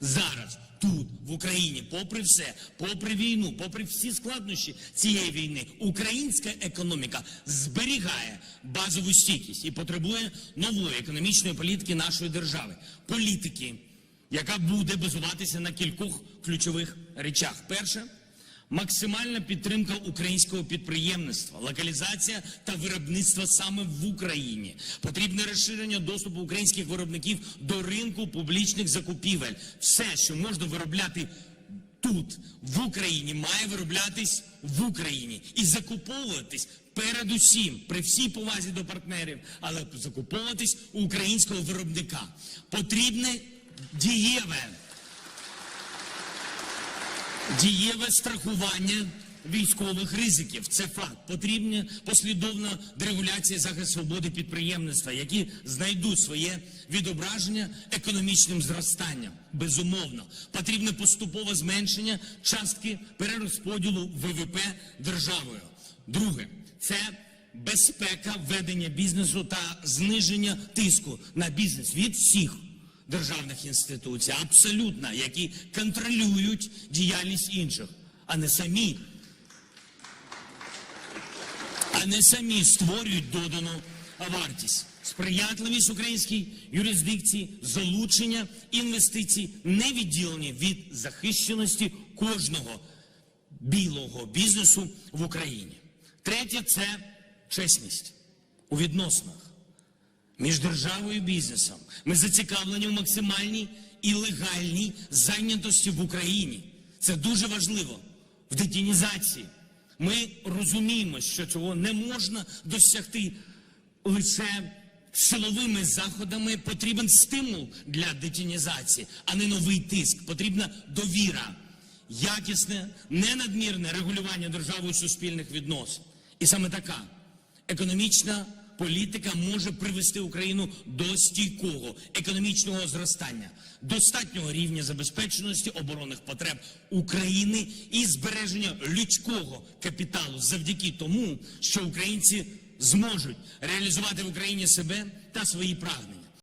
Зараз, тут, в Україні, попри все, попри війну, попри всі складнощі цієї війни, українська економіка зберігає базову стійкість і потребує нової економічної політики нашої держави. Політики, яка буде базуватися на кількох ключових речах. Перше максимальна підтримка українського підприємництва, локалізація та виробництва саме в Україні. Потрібне розширення доступу українських виробників до ринку публічних закупівель. Все, що можна виробляти тут, в Україні, має вироблятись в Україні і закуповуватись. Передусім, при всій повазі до партнерів, але закуповуватись у українського виробника. Потрібне дієве дієве страхування військових ризиків. Це факт. Потрібна послідовна дерегуляція захист свободи підприємництва, які знайдуть своє відображення економічним зростанням. Безумовно, потрібне поступове зменшення частки перерозподілу ВВП державою. Друге це безпека ведення бізнесу та зниження тиску на бізнес від всіх державних інституцій, абсолютно, які контролюють діяльність інших, а не самі, а не самі створюють додану вартість. Сприятливість українській юрисдикції, залучення інвестицій не відділені від захищеності кожного білого бізнесу в Україні. Третє це чесність у відносинах між державою і бізнесом. Ми зацікавлені в максимальній і легальній зайнятості в Україні. Це дуже важливо в детінізації. Ми розуміємо, що цього не можна досягти лише силовими заходами. Потрібен стимул для детінізації, а не новий тиск. Потрібна довіра, якісне, ненадмірне регулювання державою суспільних відносин. І саме така економічна політика може привести Україну до стійкого економічного зростання, достатнього рівня забезпеченості оборонних потреб України і збереження людського капіталу завдяки тому, що українці зможуть реалізувати в Україні себе та свої прагнення.